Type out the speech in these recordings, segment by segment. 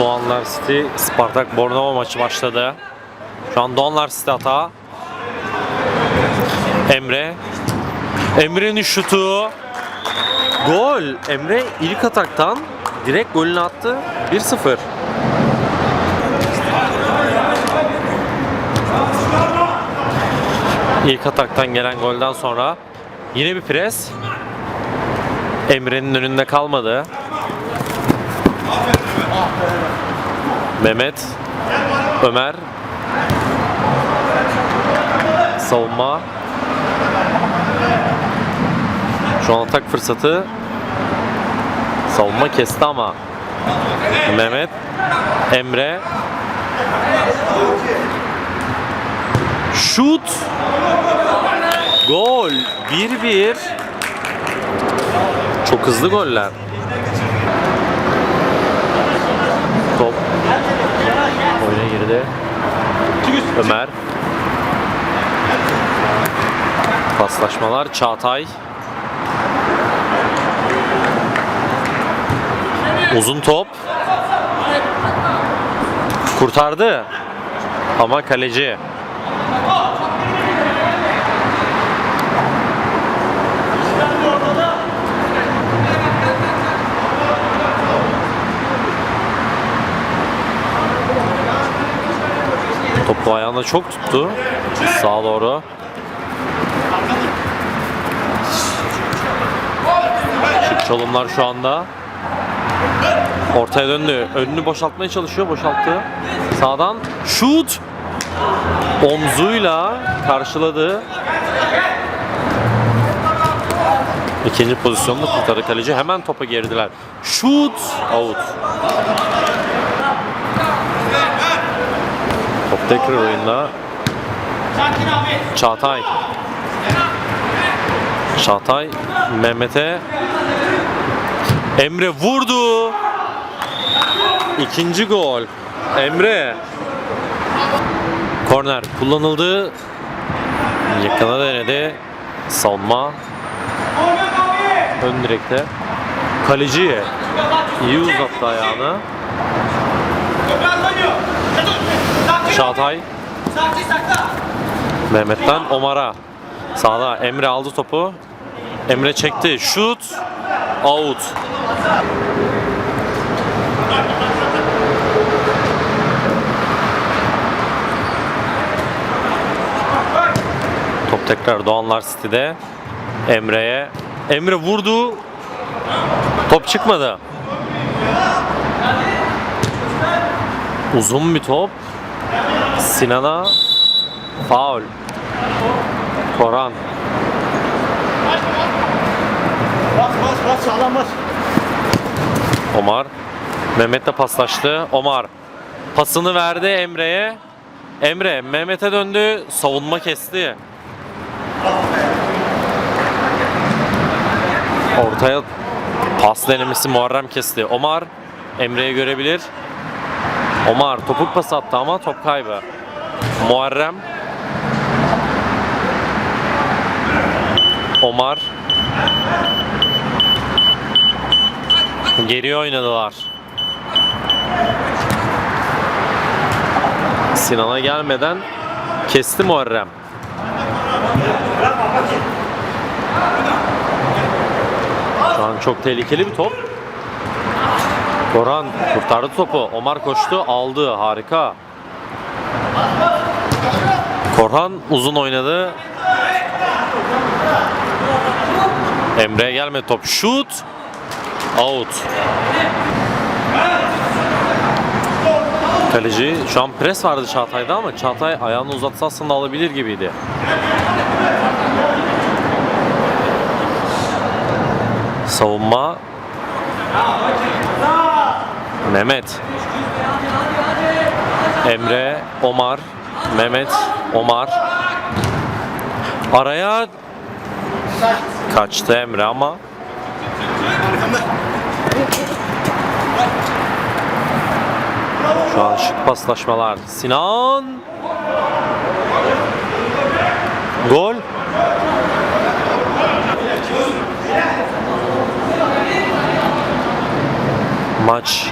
Doğanlar City Spartak Bornova maçı başladı. Şu an Doğanlar City hata. Emre. Emre'nin şutu. Gol. Emre ilk ataktan direkt golünü attı. 1-0. İlk ataktan gelen golden sonra yine bir pres. Emre'nin önünde kalmadı. Mehmet, Ömer, savunma. Şu an atak fırsatı. Savunma kesti ama. Mehmet, Emre. Şut. Gol. 1-1. Çok hızlı goller. Ömer. Paslaşmalar Çağatay. Uzun top. Kurtardı. Ama kaleci. Topu ayağında çok tuttu. Sağa doğru. Şık çalımlar şu anda. Ortaya döndü. Önünü boşaltmaya çalışıyor. Boşalttı. Sağdan şut. Omzuyla karşıladı. İkinci pozisyonda kurtardı kaleci. Hemen topa girdiler. Şut. Out. Tekrar oyunda. Çağatay. Çağatay Mehmet'e Emre vurdu. İkinci gol. Emre. Korner kullanıldı. Yakına denedi. Savunma. Ön direkte. Kaleci iyi uzattı ayağını. Çağatay. Mehmet'ten Omar'a. Sağda Emre aldı topu. Emre çekti. Şut. Out. Top tekrar Doğanlar City'de. Emre'ye. Emre vurdu. Top çıkmadı. Uzun bir top. Sinan'a faul. Koran. Bas bas bas sağlam bas. Omar. Mehmet'le paslaştı. Omar. Pasını verdi Emre'ye. Emre Mehmet'e döndü. Savunma kesti. Ortaya pas denemesi Muharrem kesti. Omar Emre'yi görebilir. Omar topuk pas attı ama top kaybı. Muharrem Omar Geri oynadılar. Sinan'a gelmeden kesti Muharrem. Şu an çok tehlikeli bir top. Koran kurtardı topu. Omar koştu, aldı. Harika. Korhan uzun oynadı. Emre'ye gelmedi top. Şut. Out. Kaleci şu an pres vardı Çağatay'da ama Çağatay ayağını uzatsa aslında alabilir gibiydi. Savunma. Mehmet. Emre, Omar, Mehmet, Omar. Araya kaçtı Emre ama Şu an şık paslaşmalar. Sinan. Gol. Maç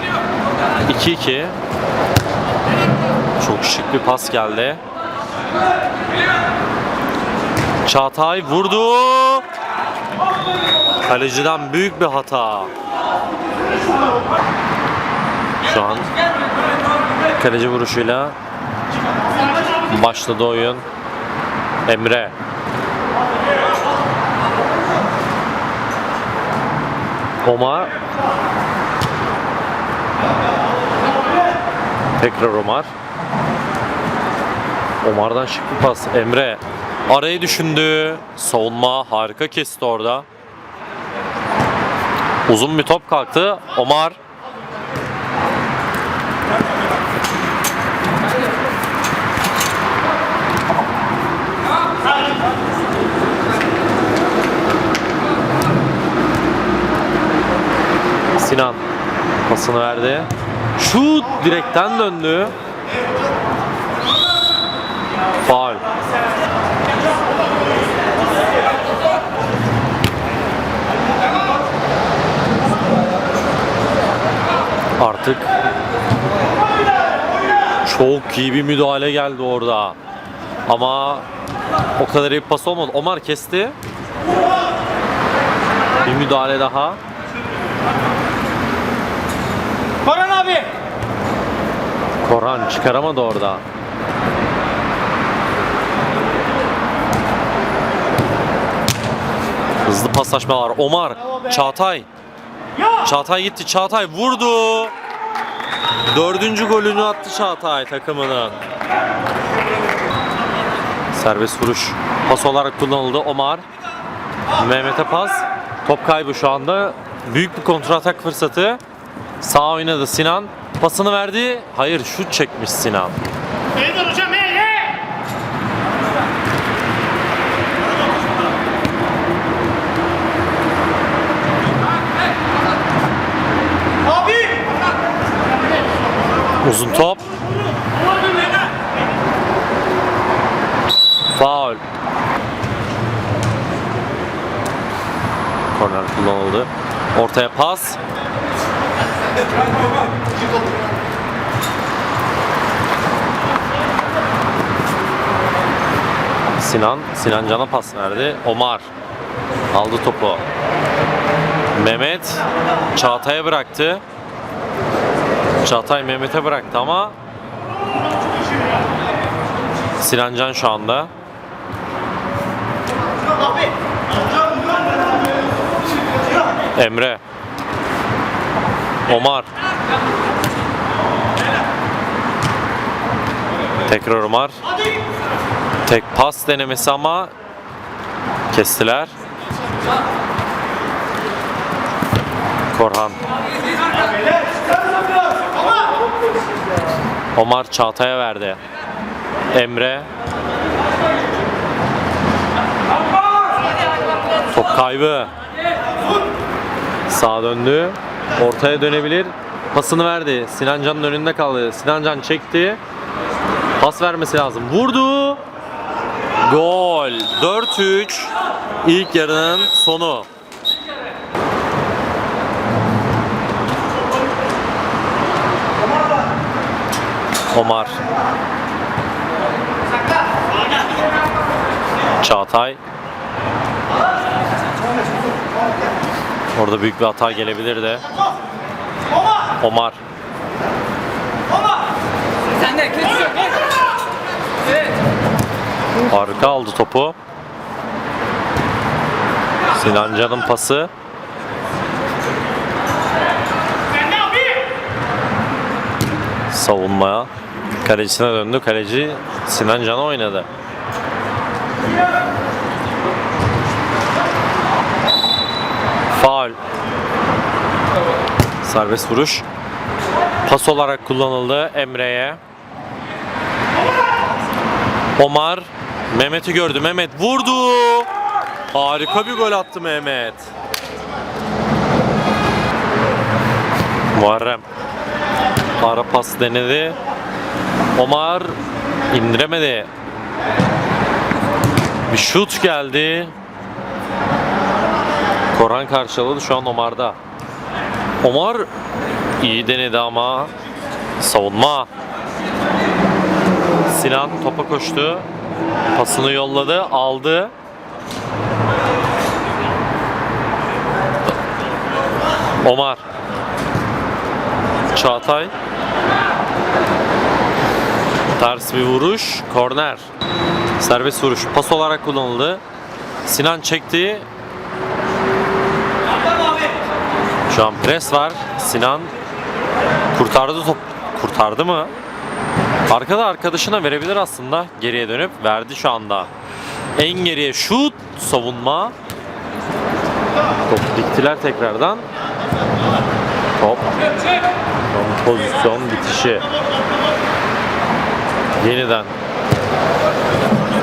2-2. Çok şık bir pas geldi. Çağatay vurdu. Kaleciden büyük bir hata. Şu an kaleci vuruşuyla başladı oyun. Emre. Omar. Tekrar Omar. Omar'dan şık bir pas. Emre arayı düşündü. Savunma harika kesti orada. Uzun bir top kalktı. Omar Sinan pasını verdi. Şut direkten döndü. Faul. Artık çok iyi bir müdahale geldi orada. Ama o kadar iyi bir pas olmadı. Omar kesti. Bir müdahale daha. Koran abi. Korhan çıkaramadı orada. Hızlı paslaşmalar. Omar, Çağatay. Çağatay gitti. Çağatay vurdu. Dördüncü golünü attı Çağatay takımının. Serbest vuruş. Pas olarak kullanıldı Omar. Mehmet'e pas. Top kaybı şu anda. Büyük bir kontratak fırsatı. Sağ oynadı Sinan. Pasını verdi. Hayır şut çekmiş Sinan. Beyler hocam hey hey. Abi. Uzun top. Faul. Korner kullanıldı. Ortaya pas. Sinan, Sinan Can'a pas verdi. Omar aldı topu. Mehmet Çağatay'a bıraktı. Çağatay Mehmet'e bıraktı ama Sinan Can şu anda. Emre. Omar. Tekrar Omar. Tek pas denemesi ama kestiler. Korhan. Omar Çağatay'a verdi. Emre. Top kaybı. Sağa döndü. Ortaya dönebilir. Pasını verdi. Sinan Can'ın önünde kaldı. Sinan Can çekti. Pas vermesi lazım. Vurdu. Gol. 4-3. İlk yarının sonu. Omar. Çağatay. Orada büyük bir hata gelebilir de. Omar. Sen de kötü. Harika aldı topu. Sinan Can'ın pası. Savunmaya. Kalecisine döndü. Kaleci Sinan Can'a oynadı. Faul. Serbest vuruş. Pas olarak kullanıldı Emre'ye. Omar Mehmet'i gördü. Mehmet vurdu. Harika bir gol attı Mehmet. Muharrem Ara pas denedi. Omar indiremedi. Bir şut geldi. Koran karşıladı şu an Omar'da. Omar İyi denedi ama savunma. Sinan topa koştu. Pasını yolladı, aldı. Omar. Çağatay. Ters bir vuruş. Korner. Serbest vuruş. Pas olarak kullanıldı. Sinan çekti. Şu an pres var. Sinan kurtardı top. Kurtardı mı? Arkada arkadaşına verebilir aslında. Geriye dönüp verdi şu anda. En geriye şut savunma. Top diktiler tekrardan. Top. Son pozisyon bitişi. Yeniden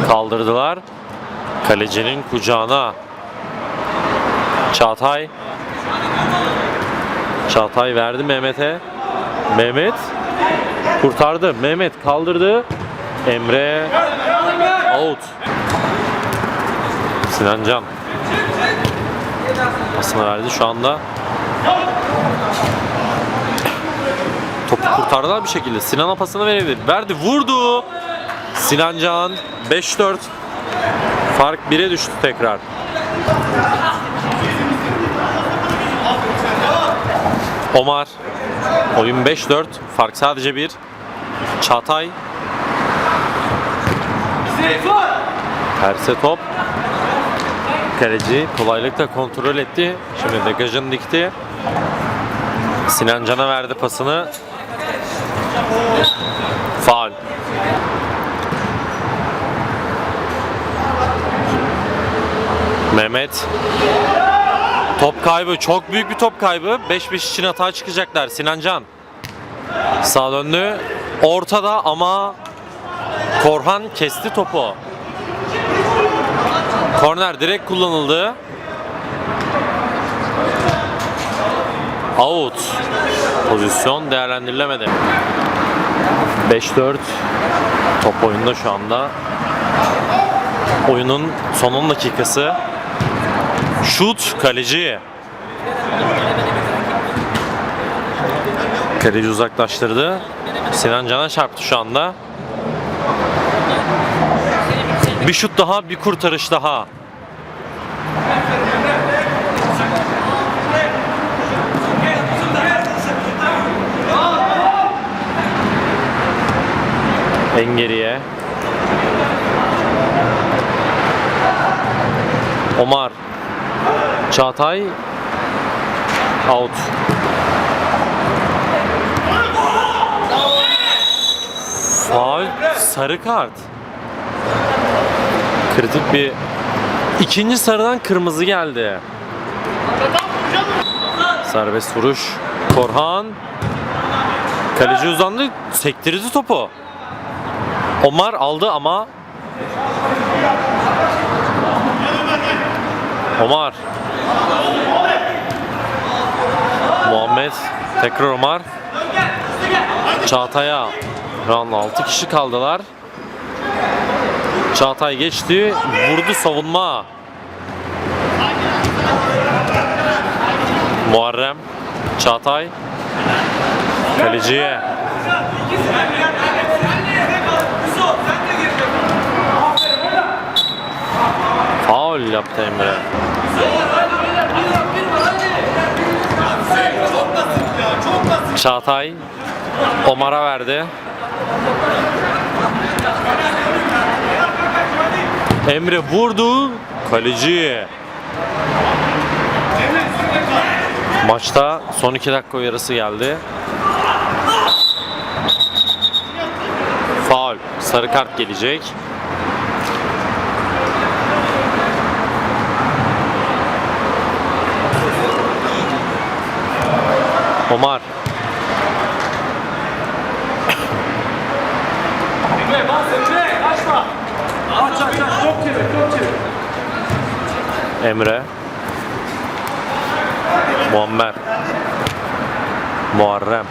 kaldırdılar. Kalecinin kucağına. Çağatay. Çağatay verdi Mehmet'e. Mehmet kurtardı. Mehmet kaldırdı. Emre out. Sinan Can pasını verdi şu anda. Topu kurtardılar bir şekilde. Sinan'a pasını verebilir. Verdi, vurdu. Sinan Can 5-4. Fark 1'e düştü tekrar. Omar. Oyun 5-4. Fark sadece 1. Çağatay. Terse top. Kaleci kolaylıkla kontrol etti. Şimdi degajını dikti. Sinan Can'a verdi pasını. Faul. Mehmet. Top kaybı. Çok büyük bir top kaybı. 5-5 için hata çıkacaklar. Sinan Can. Sağ döndü. Ortada ama Korhan kesti topu. Korner direkt kullanıldı. Out. Pozisyon değerlendirilemedi. 5-4. Top oyunda şu anda. Oyunun son 10 dakikası. Şut kaleci. Kaleci uzaklaştırdı. Sinan Can'a çarptı şu anda. Bir şut daha, bir kurtarış daha. En geriye. Omar. Çağatay. Out. Faul. Sarı kart. Kritik bir ikinci sarıdan kırmızı geldi. Serbest vuruş. Korhan. Kaleci uzandı, sektirdi topu. Omar aldı ama Omar. Muhammed. Tekrar Omar. Çağatay'a. An 6 kişi kaldılar. Çağatay geçti. Vurdu savunma. Muharrem. Çağatay. Kaleciye. Faul yaptı Emre. Çağatay Omar'a verdi. Emre vurdu. Kaleci. Maçta son 2 dakika uyarısı geldi. Faul. Sarı kart gelecek. Omar. Emre bas Emre kaçma. Aç aç aç top çevir top çevir. Emre. Muammer. Muharrem.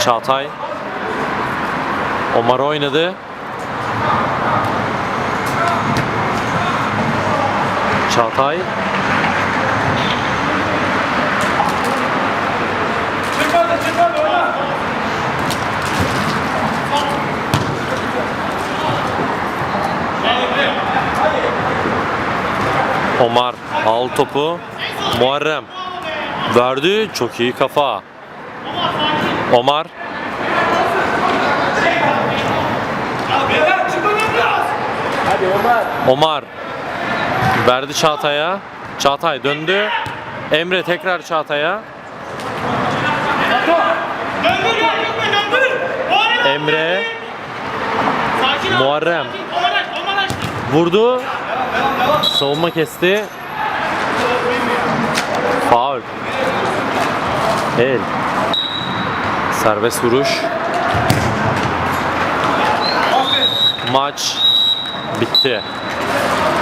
Çağatay. Omar oynadı. Çağatay. Omar al topu. Muharrem verdi. Çok iyi kafa. Omar. Omar verdi Çağatay'a. Çağatay döndü. Emre tekrar Çağatay'a. Emre. Muharrem. vurdu. Savunma kesti. Faul. El. Serbest vuruş. Maç bitti.